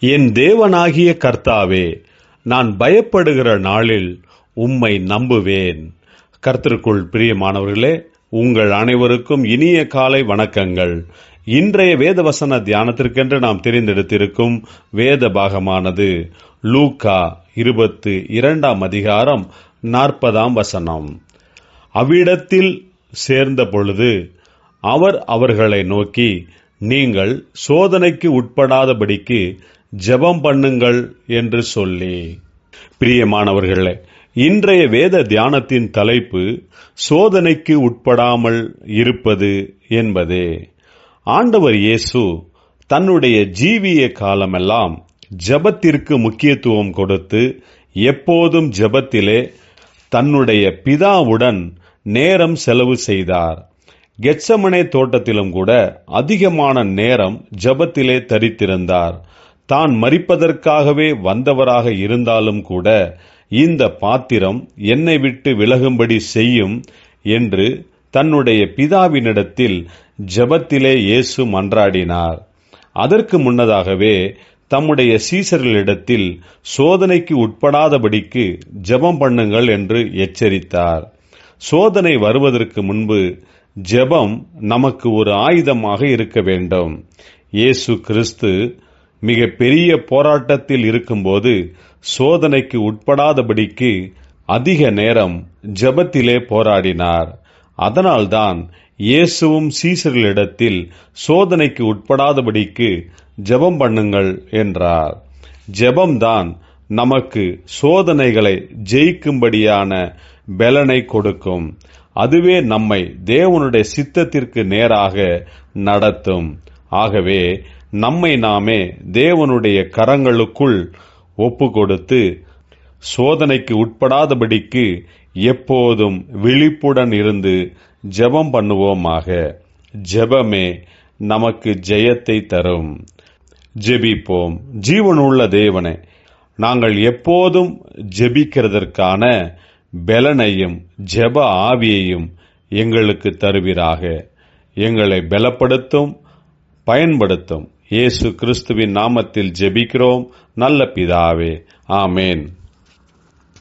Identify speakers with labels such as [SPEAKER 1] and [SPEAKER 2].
[SPEAKER 1] என் தேவனாகிய கர்த்தாவே நான் பயப்படுகிற நாளில் உம்மை நம்புவேன். கர்த்தருக்குள் பிரியமானவர்களே உங்கள் அனைவருக்கும் இனிய காலை வணக்கங்கள். இன்றைய வேதவசன தியானத்திற்கென்று நாம் தெரிந்தெடுத்திருக்கும் வேத பாகமானது லூக்கா இருபத்து இரண்டாம் அதிகாரம் நாற்பதாம் வசனம். அவ்விடத்தில் சேர்ந்த பொழுது அவர் அவர்களை நோக்கி நீங்கள் சோதனைக்கு உட்படாதபடிக்கு ஜெபம் பண்ணுங்கள் என்று சொல்லி. பிரியமானவர்களே இன்றைய வேத தியானத்தின் தலைப்பு சோதனைக்கு உட்படாமல் இருப்பது என்பதே. ஆண்டவர் இயேசு தன்னுடைய ஜீவிய காலமெல்லாம் ஜெபத்திற்கு முக்கியத்துவம் கொடுத்து எப்போதும் ஜெபத்திலே தன்னுடைய பிதாவுடன் நேரம் செலவு செய்தார். கெட்சமனே தோட்டத்திலும் கூட அதிகமான நேரம் ஜெபத்திலே தரித்திருந்தார். தான் மறிப்பதற்காகவே வந்தவராக இருந்தாலும் கூட இந்த பாத்திரம் என்னை விட்டு விலகும்படி செய்யும் என்று தன்னுடைய பிதாவினிடத்தில் ஜெபத்திலே இயேசு மன்றாடினார். அதற்கு முன்னதாகவே தம்முடைய சீசர்களிடத்தில் சோதனைக்கு உட்படாதபடிக்கு ஜெபம் பண்ணுங்கள் என்று எச்சரித்தார். சோதனை வருவதற்கு முன்பு ஜெபம் நமக்கு ஒரு ஆயுதமாக இருக்க வேண்டும். இயேசு கிறிஸ்து மிக பெரிய போராட்டத்தில் இருக்கும்போது சோதனைக்கு உட்படாதபடிக்கு அதிக நேரம் ஜெபத்திலே போராடினார். அதனால்தான் இயேசுவும் சீசர்களிடத்தில் சோதனைக்கு உட்படாதபடிக்கு ஜெபம் பண்ணுங்கள் என்றார். ஜெபம்தான் நமக்கு சோதனைகளை ஜெயிக்கும்படியான பலனை கொடுக்கும். அதுவே நம்மை தேவனுடைய சித்தத்திற்கு நேராக நடத்தும். ஆகவே நம்மை நாமே தேவனுடைய கரங்களுக்குள் ஒப்பு கொடுத்து சோதனைக்கு உட்படாதபடிக்கு எப்போதும் விழிப்புடன் இருந்து ஜெபம் பண்ணுவோமாக. ஜெபமே நமக்கு ஜெயத்தை தரும். ஜெபிப்போம். ஜீவனுள்ள தேவனே நாங்கள் எப்போதும் ஜெபிக்கிறதற்கான பலனையும் ஜெப ஆவியையும் எங்களுக்கு தருவீராக. எங்களை பலப்படுத்தும் பயன்படுத்தும். இயேசு கிறிஸ்துவின் நாமத்தில் ஜெபிக்கிறோம். நல்ல பிதாவே ஆமேன்.